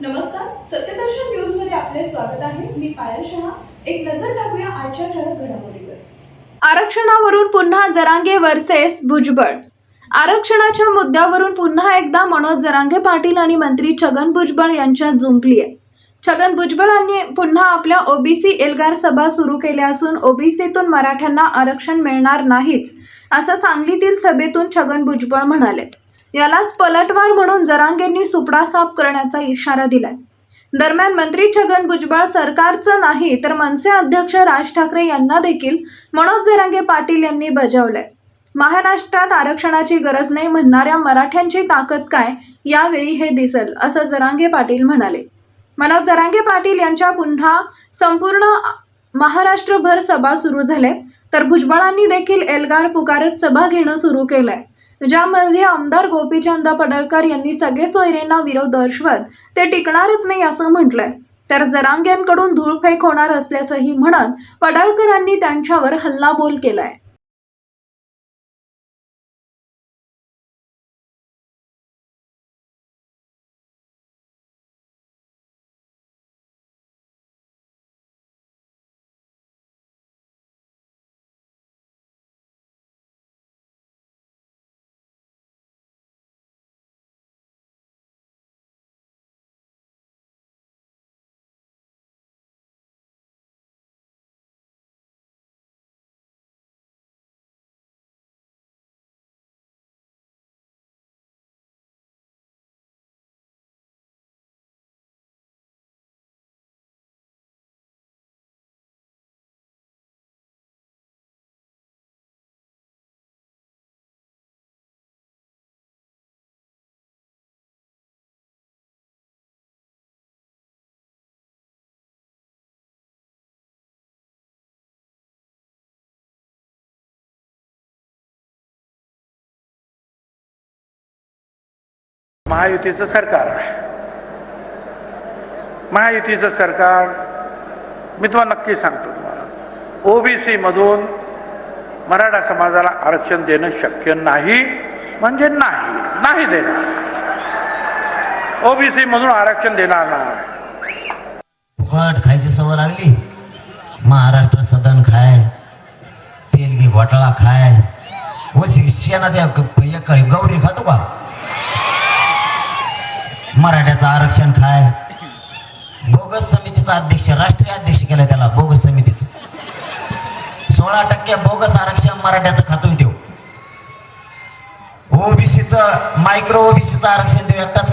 नमस्कार सत्यदर्शन न्यूजमध्ये आपले स्वागत आहे. मी पायल शहा. एक नजर टाकूया आजच्या ठळक घडामोडीवर. आरक्षणावरून पुन्हा जरांगे वर्सेस भुजबळ. आरक्षणाच्या मुद्द्यावरून पुन्हा एकदा मनोज जरांगे पाटील आणि मंत्री छगन भुजबळ यांच्यात जुंपली आहे छगन भुजबळांनी पुन्हा आपल्या ओबीसी एल्गार सभा सुरू केल्या असून ओबीसीतून मराठ्यांना आरक्षण मिळणार नाहीच असं सांगलीतील सभेतून छगन भुजबळ म्हणाले. यालाच पलटवार म्हणून जरांगेंनी सुपडा साफ करण्याचा इशारा दिलाय. दरम्यान मंत्री छगन भुजबळ सरकारचं नाही तर मनसे अध्यक्ष राज ठाकरे यांना देखील मनोज जरांगे पाटील यांनी बजावलंय. महाराष्ट्रात आरक्षणाची गरज नाही म्हणणाऱ्या मराठ्यांची ताकद काय यावेळी हे दिसेल असं जरांगे पाटील म्हणाले. मनोज जरांगे पाटील यांच्या पुन्हा संपूर्ण महाराष्ट्रभर सभा सुरू झाले तर भुजबळांनी देखील एल्गार पुकारत सभा घेणं सुरू केलंय. ज्यामध्ये आमदार गोपीचंद पडळकर यांनी सगळे सोयरेंना विरोध दर्शवत ते टिकणारच नाही असं म्हटलंय. तर जरांग्यांकडून धूळफेक होणार असल्याचंही म्हणत पडळकरांनी त्यांच्यावर हल्लाबोल केलाय. महायुतीचं सरकार. महायुतीचं सरकार मी तुम्हाला नक्की सांगतो तुम्हाला. ओबीसी मधून मराठा समाजाला आरक्षण देणं शक्य नाही म्हणजे नाही नाही देणार. ओबीसी मधून आरक्षण देणार नाही. फुकट खायची सवय लागली. महाराष्ट्र सदन खाय तेलगी घोटाळा खाय. वची शेणाच्या गौरी खातो का मराठ्याचं आरक्षण खाय बोगस समितीचा अध्यक्ष राष्ट्रीय अध्यक्ष केलं त्याला बोगस समितीचं. सोळा टक्के बोगस आरक्षण मराठ्याचं खातोय देऊ ओबीसीचं मायक्रो ओबीसीचं आरक्षण देऊ एकटाच